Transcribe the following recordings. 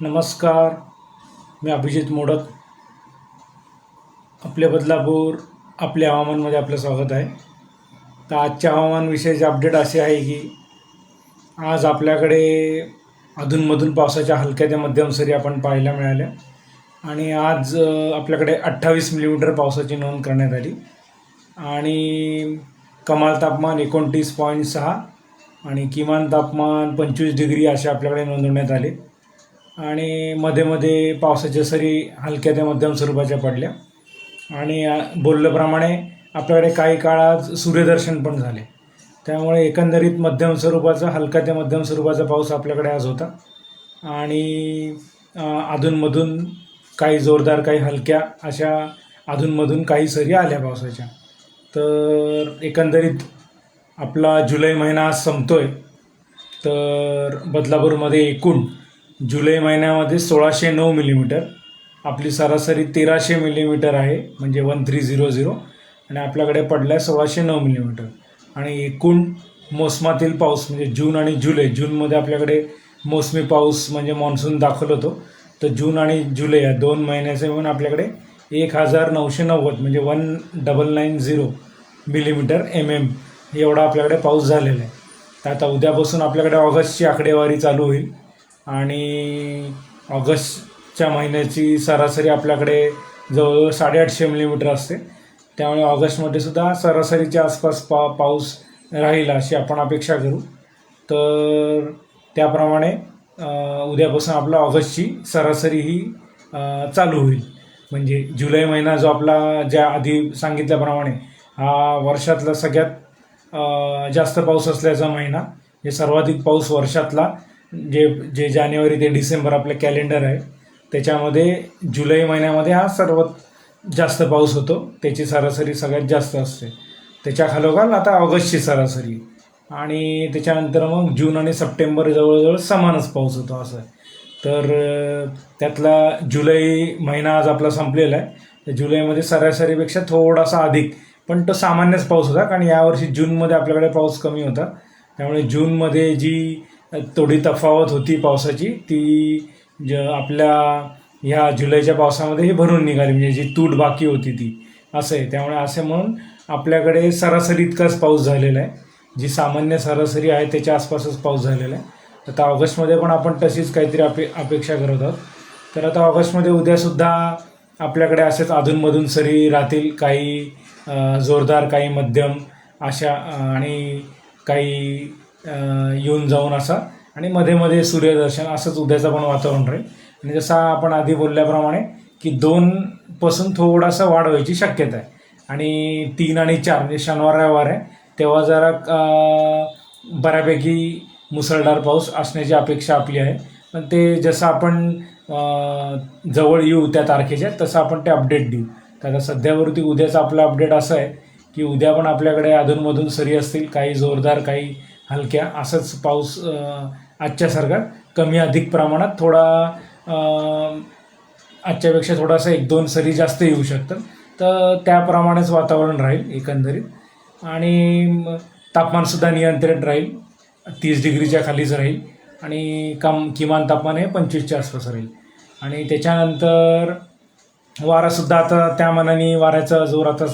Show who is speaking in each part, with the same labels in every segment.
Speaker 1: नमस्कार मी अभिजित मोडक. आपले बदलापूर आपल्या हवामानमध्ये आपलं स्वागत आहे. तर आजच्या हवामानविषयीचे अपडेट असे आहे की आज आपल्याकडे अधूनमधून पावसाच्या हलक्या त्या मध्यम सरी आपण पाहायला मिळाल्या. आणि आज आपल्याकडे अठ्ठावीस मिलीमीटर पावसाची नोंद करण्यात आली. आणि कमाल तापमान एकोणतीस पॉईंट सहा आणि किमान तापमान पंचवीस डिग्री असे आपल्याकडे नोंदवण्यात आले. आणि मध्ये मध्ये पावसाच्या सरी हलक्या ते मध्यम स्वरूपाच्या पडल्या. आणि बोलल्याप्रमाणे आपल्याकडे काही काळात सूर्यदर्शन पण झाले. त्यामुळे एकंदरीत मध्यम स्वरूपाचा हलका ते मध्यम स्वरूपाचा पाऊस आपल्याकडे आज होता. आणि अधूनमधून काही जोरदार काही हलक्या अशा अधूनमधून काही सरी आल्या पावसाच्या. तर एकंदरीत आपला जुलै महिना आज आहे तर बदलापूरमध्ये एकूण जुलै महिन्यामध्ये सोळाशे नऊ मिलीमीटर आपली सरासरी तेराशे मिलीमीटर आहे म्हणजे वन थ्री झिरो झिरो आणि आपल्याकडे पडला आहे सोळाशे नऊ मिलीमीटर आणि एकूण मोसमातील पाऊस म्हणजे जून आणि जुलै जूनमध्ये आपल्याकडे मोसमी पाऊस म्हणजे मान्सून दाखल होतो. तर जून आणि जुलै या दोन महिन्याचे मिळून आपल्याकडे एक हजार नऊशे नव्वद म्हणजे one double nine zero millimetre M M एवढा आपल्याकडे पाऊस झालेला आहे. तर आता उद्यापासून आपल्याकडे ऑगस्टची आकडेवारी चालू होईल. आणि ऑगस्टच्या महिन्याची सरासरी आपल्याकडे जवळजवळ साडेआठशे मिलीमीटर असते. त्यामुळे ऑगस्टमध्ये सुद्धा सरासरीच्या आसपास पा पाऊस राहील अशी आपण अपेक्षा करू. तर त्याप्रमाणे उद्यापासून आपला ऑगस्टची सरासरी ही चालू होईल. म्हणजे जुलै महिना जो आपला ज्या आधी सांगितल्याप्रमाणे हा वर्षातला सगळ्यात जास्त पाऊस असल्याचा महिना हे सर्वाधिक पाऊस वर्षातला जे जे जानेवारी ते डिसेंबर आपलं कॅलेंडर आहे त्याच्यामध्ये जुलै महिन्यामध्ये हा सर्वात जास्त पाऊस होतो. त्याची सरासरी सगळ्यात जास्त असते. त्याच्या खालोखाल आता ऑगस्टची सरासरी. आणि त्याच्यानंतर मग जून आणि सप्टेंबर जवळजवळ समानच पाऊस होतो असं आहे. तर त्यातला जुलै महिना आज आपला संपलेला आहे. तर जुलैमध्ये सरासरीपेक्षा थोडासा अधिक. पण तो सामान्यच पाऊस होता कारण यावर्षी जूनमध्ये आपल्याकडे पाऊस कमी होता. त्यामुळे जूनमध्ये जी थोडी तफावत होती पावसाची. ती ज आपल्या ह्या जुलैच्या पावसामध्ये ही भरून निघाली म्हणजे जी तूट बाकी होती ती. असं आहे. त्यामुळे असे म्हणून आपल्याकडे सरासरी इतकाच पाऊस झालेला आहे. जी सामान्य सरासरी आहे त्याच्या आसपासच पाऊस झालेला आहे. आता ऑगस्टमध्ये पण आपण तशीच काहीतरी अपे अपेक्षा करत आहोत. तर आता ऑगस्टमध्ये उद्यासुद्धा आपल्याकडे असेच अधूनमधून सरी राहतील. काही जोरदार काही मध्यम अशा आणि काही येऊन जाऊन असा. आणि मध्ये मध्ये सूर्यदर्शन असंच उद्याचं पण वातावरण राहील. आणि जसं आपण आधी बोलल्याप्रमाणे की दोनपासून थोडासा वाढ व्हायची शक्यता आहे. आणि तीन आणि चार म्हणजे शनिवार रविवार आहे तेव्हा जरा बऱ्यापैकी मुसळधार पाऊस असण्याची अपेक्षा आपली आहे. पण ते जसं आपण जवळ येऊ त्या तारखेच्या तसं आपण ते अपडेट देऊ. तर आता सध्यावरती उद्याचं आपलं अपडेट असं आहे की उद्या पण आपल्याकडे अधूनमधून सरी असतील काही जोरदार काही हलक्या असंच पाऊस आजच्यासारखा कमी अधिक प्रमाणात थोडा आजच्यापेक्षा थोडासा एक दोन सरी जास्त येऊ शकतात. तर त्याप्रमाणेच वातावरण राहील एकंदरीत. आणि तापमानसुद्धा नियंत्रित राहील. तीस डिग्रीच्या खालीच राहील. आणि कम किमान तापमान हे पंचवीसच्या आसपास राहील. आणि त्याच्यानंतर वारासुद्धा आता त्या मानाने वाऱ्याचा जोर आता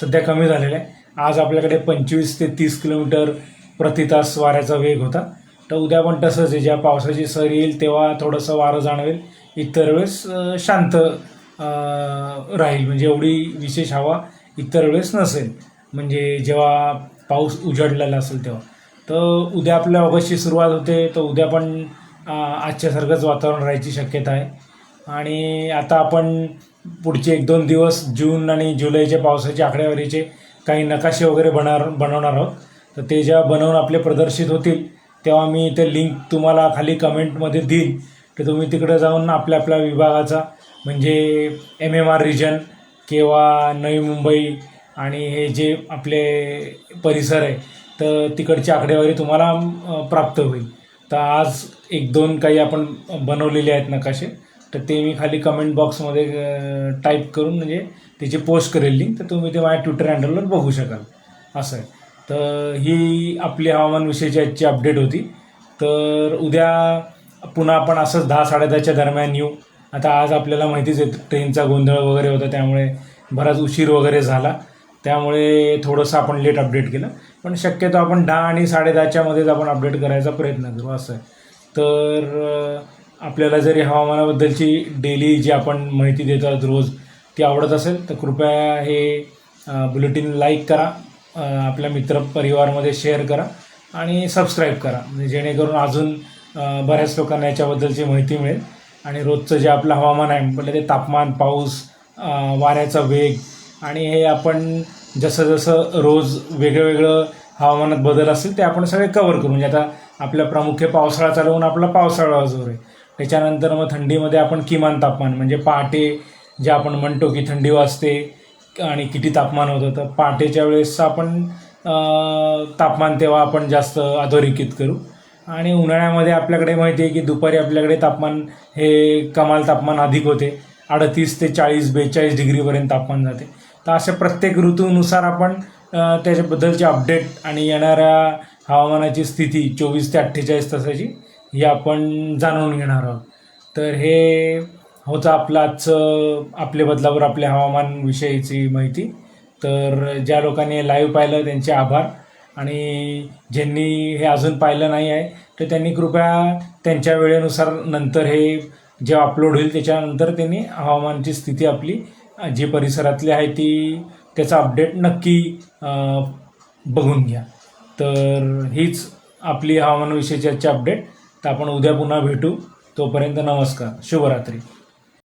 Speaker 1: सध्या कमी झालेला आहे. आज आपल्याकडे पंचवीस ते तीस किलोमीटर प्रति तास वाऱ्याचा वेग होता. तर उद्या पण तसंच आहे. ज्या पावसाची सर येईल तेव्हा थोडंसं वारं जाणवेल. इतर वेळेस शांत राहील. म्हणजे एवढी विशेष हवा इतर वेळेस नसेल. म्हणजे जेव्हा पाऊस उजडलेला असेल तेव्हा. तर उद्या आपल्या ऑगस्टची सुरुवात होते. तर उद्या पण आजच्यासारखंच वातावरण राहायची शक्यता आहे. आणि आता आपण पुढचे एक दोन दिवस जून आणि जुलैच्या पावसाच्या आकडेवारीचे काही नकाशे वगैरे बनणार बनवणार आहोत. तर ते जेव्हा बनवून आपले प्रदर्शित होतील तेव्हा मी ते लिंक तुम्हाला खाली कमेंटमध्ये देईन. तर तुम्ही तिकडे जाऊन आपल्या आपल्या विभागाचा म्हणजे एम एम आर रिजन किंवा नवी मुंबई आणि हे जे आपले परिसर आहे तर तिकडची आकडेवारी तुम्हाला प्राप्त होईल. तर आज एक दोन काही आपण बनवलेले आहेत नकाशे तर ते मी खाली कमेंट बॉक्समध्ये टाईप करून म्हणजे त्याची पोस्ट करेल लिंक तर तुम्ही ते माझ्या ट्विटर हँडलवर बघू शकाल. असं आहे. तर ही आपली हवामानविषयीची आजची अपडेट होती. तर उद्या पुन्हा आपण असंच दहा साडेदहाच्या दरम्यान येऊ. आता आज आपल्याला माहितीच आहे ट्रेनचा गोंधळ वगैरे होता त्यामुळे बराच उशीर वगैरे झाला. त्यामुळे थोडंसं आपण लेट अपडेट केलं. पण शक्यतो आपण दहा आणि साडेदहाच्यामध्येच आपण अपडेट करायचा प्रयत्न करू असं आहे. तर आपल्याला जरी हवामानाबद्दलची डेली जी आपण माहिती देतात रोज ती आवडत असेल तर कृपया हे बुलेटिन लाईक करा. आपल्या मित्रपरिवारमध्ये शेअर करा आणि सबस्क्राईब करा. म्हणजे जेणेकरून अजून बऱ्याच लोकांना याच्याबद्दलची माहिती मिळेल. आणि रोजचं जे आपलं हवामान आहे म्हटलं ते तापमान पाऊस वाऱ्याचा वेग आणि हे आपण जसं जसं रोज वेगळं वेगळं हवामानात बदल असतील ते आपण सगळे कवर करू. म्हणजे आता आपल्या प्रामुख्य पावसाळा चालू होऊन आपला पावसाळा जोर आहे. त्याच्यानंतर मग थंडीमध्ये आपण किमान तापमान म्हणजे पहाटे जे आपण म्हणतो की थंडी वाजते आणि किती तापमान होतं तर पहाटेच्या वेळेस आपण तापमान तेव्हा आपण जास्त अधोरेखित करू. आणि उन्हाळ्यामध्ये आपल्याकडे माहिती आहे की दुपारी आपल्याकडे तापमान हे कमाल तापमान अधिक होते. अडतीस ते चाळीस बेचाळीस डिग्रीपर्यंत तापमान जाते. तर अशा प्रत्येक ऋतूनुसार आपण त्याच्याबद्दलचे अपडेट आणि येणाऱ्या हवामानाची स्थिती चोवीस ते अठ्ठेचाळीस तासाची ही आपण जाणून घेणार आहोत. तर हे होतं आपलं आजचं आपले बदलावर आपल्या हवामानविषयीची माहिती. तर ज्या लोकांनी लाईव्ह पाहिलं त्यांचे आभार. आणि ज्यांनी हे अजून पाहिलं नाही आहे तर त्यांनी कृपया त्यांच्या वेळेनुसार नंतर हे जेव्हा अपलोड होईल त्याच्यानंतर त्यांनी हवामानाची स्थिती आपली जी परिसरातली आहे ती त्याचा अपडेट नक्की बघून घ्या. तर हीच आपली हवामानविषयीची आजची अपडेट तर आपण उद्या पुन्हा भेटू. तोपर्यंत नमस्कार. शुभरात्री.